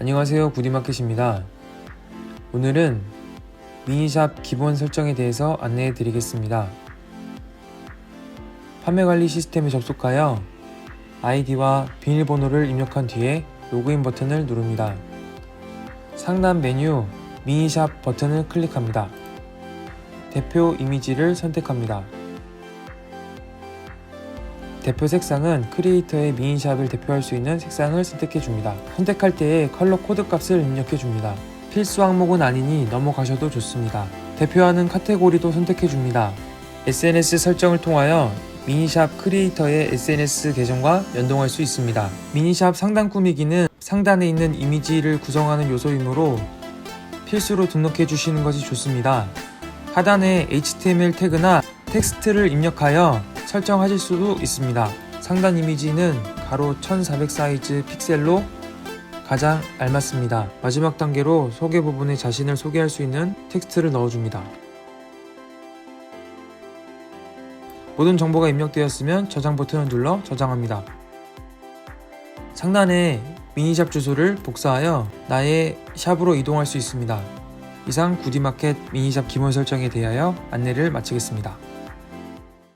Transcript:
안녕하세요. 구디마켓입니다. 오늘은 미니샵 기본 설정에 대해서 안내해 드리겠습니다. 판매 관리 시스템에 접속하여 아이디와 비밀번호를 입력한 뒤에 로그인 버튼을 누릅니다. 상단 메뉴 미니샵 버튼을 클릭합니다. 대표 이미지를 선택합니다 대표 색상은 크리에이터의 미인샵을 대표할 수 있는 색상을 선택해 줍니다. 선택할 때에 컬러 코드 값을 입력해 줍니다. 필수 항목은 아니니 넘어가셔도 좋습니다. 대표하는 카테고리도 선택해 줍니다. SNS 설정을 통하여 미니샵 크리에이터의 SNS 계정과 연동할 수 있습니다. 미니샵 상단 꾸미기는 상단에 있는 이미지를 구성하는 요소이므로 필수로 등록해 주시는 것이 좋습니다. 하단에 HTML 태그나 텍스트를 입력하여 설정하실 수도 있습니다. 상단 이미지는 가로 1400 사이즈 픽셀로 가장 알맞습니다. 마지막 단계로 소개 부분에 자신을 소개할 수 있는 텍스트를 넣어줍니다. 모든 정보가 입력되었으면 저장 버튼을 눌러 저장합니다. 상단에 미니샵 주소를 복사하여 나의 샵으로 이동할 수 있습니다. 이상 구디마켓 미니샵 기본 설정에 대하여 안내를 마치겠습니다.